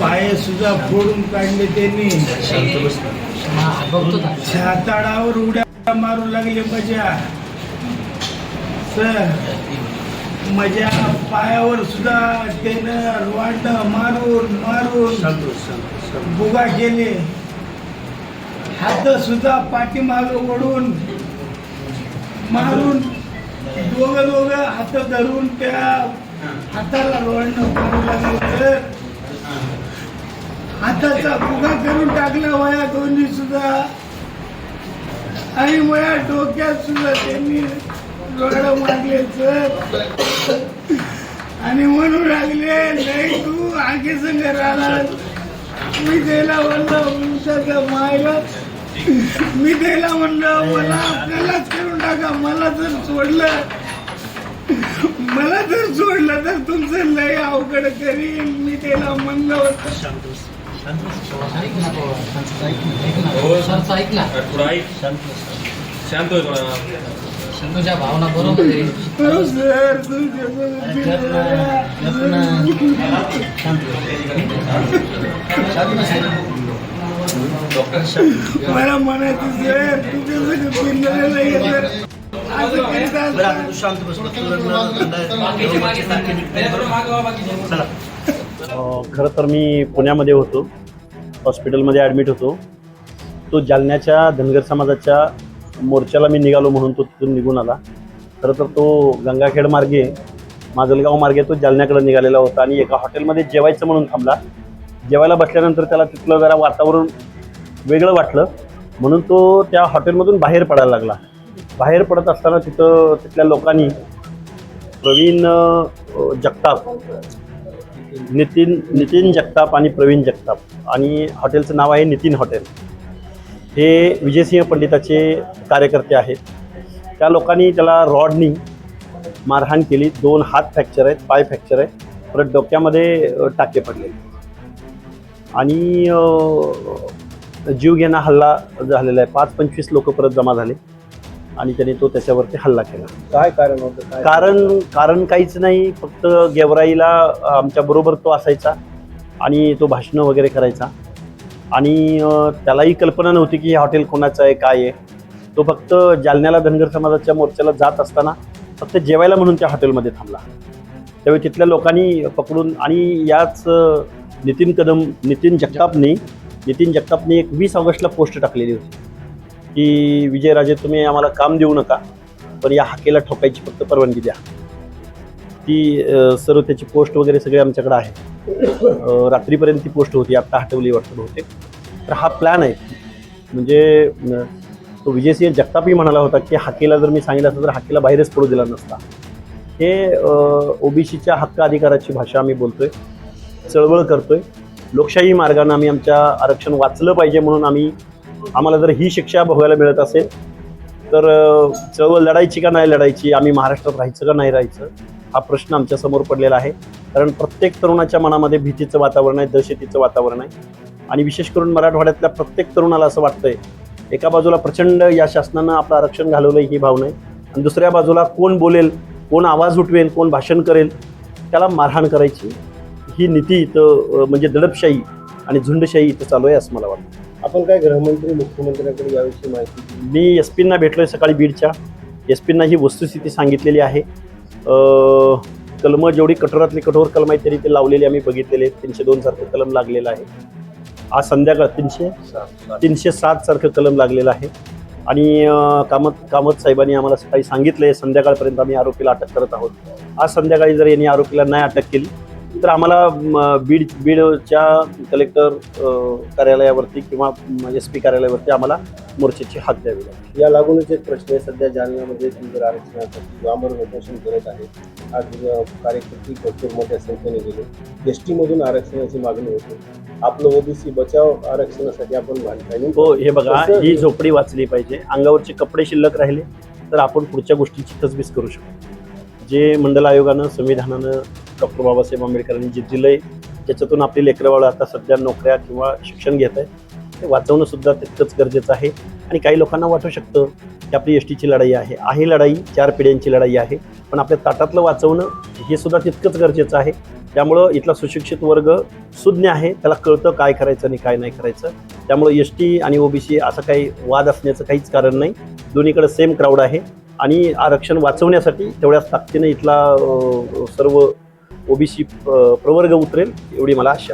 पाय सुद्धा फोडून काढले त्यांनी. छाताडावर उड्या मारू लागले मजा. सर मजा पायावर सुद्धा त्यानं वाट मारून मारून बुगा केले. हात सुद्धा पाठीमाग ओढून मारून दोघं दोघं हात धरून त्या हाताला रोडणं करू हाताचा फुगा करून टाकला वया दोन्ही सुद्धा. आणि वया डोक्यात सुद्धा त्यांनी रोड मारले सर आणि म्हणू लागले नाही तू आगे संग राहणार. मी त्याला म्हणलं तुमच्या मायला. मी त्याला म्हणलं मला आपल्यालाच करून टाका. मला जर सोडलं मला जर सोडलं तर तुमचं लय अवघड करीन. मी त्याला म्हणलं होतं. शांत होय थोडा. तुझ्या भावना बरोबर आहे. हो सर मला म्हणायचं सर तुझ्या सगळं फिरलेलं नाही सर असं खरं तर मी पुण्यामध्ये होतो. हॉस्पिटलमध्ये ॲडमिट होतो. तो जालन्याच्या धनगर समाजाच्या मोर्चाला मी निघालो म्हणून तो तिथून निघून आला. खरं तर तो गंगाखेड मार्गे माजलगाव मार्गे तो जालन्याकडे निघालेला होता आणि एका हॉटेलमध्ये जेवायचं म्हणून थांबला. जेवायला बसल्यानंतर त्याला तिथलं जरा वातावरण वेगळं वाटलं. म्हणून तो त्या हॉटेलमधून बाहेर पडायला लागला. बाहेर पडत असताना तिथं तिथल्या लोकांनी प्रवीण जगताप नितीन नितीन जगताप आणि प्रवीण जगताप आणि हॉटेलचं नाव आहे नितीन हॉटेल. हे विजयसिंह पंडिताचे कार्यकर्ते आहेत. त्या लोकांनी त्याला रॉडनी मारहाण केली. दोन हात फ्रॅक्चर आहेत पाय फ्रॅक्चर आहे परत डोक्यामध्ये टाके पडले आणि जीवघेणा हल्ला झालेला आहे. पाच पंचवीस लोक परत जमा झाले. आणि त्यांनी तो त्याच्यावरती हल्ला केला. काय कारण होतं? काय कारण कारण काहीच नाही फक्त गेवराईला आमच्या बरोबर तो असायचा आणि तो भाषणं वगैरे करायचा. आणि त्यालाही कल्पना नव्हती की हे हॉटेल कोणाचं आहे काय आहे. तो फक्त जालन्याला धनगर समाजाच्या मोर्चाला जात असताना फक्त जेवायला म्हणून त्या हॉटेलमध्ये थांबला. त्यावेळी तिथल्या लोकांनी पकडून आणि याच नितीन कदम नितीन जगतापनी नितीन जगतापनी एक वीस ऑगस्टला पोस्ट टाकलेली होती. की विजयराजे तुम्ही आम्हाला काम देऊ नका पण या हाकेला ठोकायची फक्त परवानगी द्या. ती सर्व त्याची पोस्ट वगैरे सगळे आमच्याकडे आहे रात्रीपर्यंत ती पोस्ट होती आत्ता हटवली वाटतं बहुतेक. तर हा प्लॅन आहे. म्हणजे तो विजयसिंह जगतापही म्हणाला होता की हाकेला जर मी सांगितलं असतं तर हाकेला बाहेरच पडू दिला नसता. हे ओबीसीच्या हक्क अधिकाराची भाषा आम्ही बोलतोय. चळवळ करतोय. लोकशाही मार्गानं आम्ही आमच्या आरक्षण वाचलं पाहिजे म्हणून आम्ही आम्हाला जर ही शिक्षा भोगायला मिळत असेल तर चळवळ लढायची का नाही लढायची आम्ही महाराष्ट्रात राहायचं का नाही राहायचं हा प्रश्न आमच्यासमोर पडलेला आहे. कारण प्रत्येक तरुणाच्या मनामध्ये भीतीचं वातावरण आहे दहशतीचं वातावरण आहे. आणि विशेष करून मराठवाड्यातल्या प्रत्येक तरुणाला असं वाटतंय एका बाजूला प्रचंड या शासनानं आपलं आरक्षण घालवलं ही भावना आहे. आणि दुसऱ्या बाजूला कोण बोलेल कोण आवाज उठवेल कोण भाषण करेल त्याला मारहाण करायची. ही नीती इथं म्हणजे दडपशाही आणि झुंडशाही इथं चालू आहे असं मला वाटतं. आपण काय गृहमंत्री मुख्यमंत्र्यांकडे याविषयी माहिती दिली? मी एस पींना भेटलोय सकाळी बीडच्या. एस पींना ही वस्तुस्थिती सांगितलेली आहे. कलमं जेवढी कठोरातली कठोर कलम आहे तरी ते लावलेली आम्ही बघितलेले आहेत. तीनशे दोन सारखं कलम लागलेलं आहे. आज संध्याकाळ तीनशे तीनशे सात सारखं कलम लागलेलं आहे. आणि अं, कामत कामत साहेबांनी आम्हाला सकाळी सांगितलं आहे संध्याकाळपर्यंत आम्ही आरोपीला अटक करत आहोत. आज संध्याकाळी जर यांनी आरोपीला नाही अटक केली तर आम्हाला बीड बीडच्या कलेक्टर कार्यालयावरती किंवा एस पी कार्यालयावरती आम्हाला मोर्चाची हात द्यावी लागेल या लागूनच एक प्रश्न आहे. सध्या जालन्यामध्ये धनगर आरक्षणासाठी आमरण उपोषण करत आहे. आज कार्यकर्ते भरपूर मोठ्या संख्येने गेले. एस मधून आरक्षणाची मागणी होती. आपलं ओबीसी बचाव आरक्षणासाठी आपण मांडताय हो हे बघा ही झोपडी वाचली पाहिजे. अंगावरचे कपडे शिल्लक राहिले तर आपण पुढच्या गोष्टींची तजवीज करू शकतो. जे मंडल आयोगानं संविधानानं डॉक्टर बाबासाहेब आंबेडकरांनी जे आहे त्याच्यातून आपली लेकरंवाळं आता सध्या नोकऱ्या किंवा शिक्षण घेत आहे ते वाचवणंसुद्धा तितकंच गरजेचं आहे. आणि काही लोकांना वाटू शकतं की आपली एस टीची लढाई आहे. आहे लढाई चार पिढ्यांची लढाई आहे. पण आपल्या ताटातलं वाचवणं हे सुद्धा तितकंच गरजेचं आहे. त्यामुळं इथला सुशिक्षित वर्ग सुज्ञ आहे. त्याला कळतं काय करायचं आणि काय नाही करायचं. त्यामुळं एस टी आणि ओबीसी असं काही वाद असण्याचं काहीच कारण नाही. दोन्हीकडे सेम क्राऊड आहे. आणि आरक्षण वाचवण्यासाठी तेवढ्याच ताकदीने इथला सर्व ओबीसी प्रवर्ग उतरेल एवढी मला आशा आहे.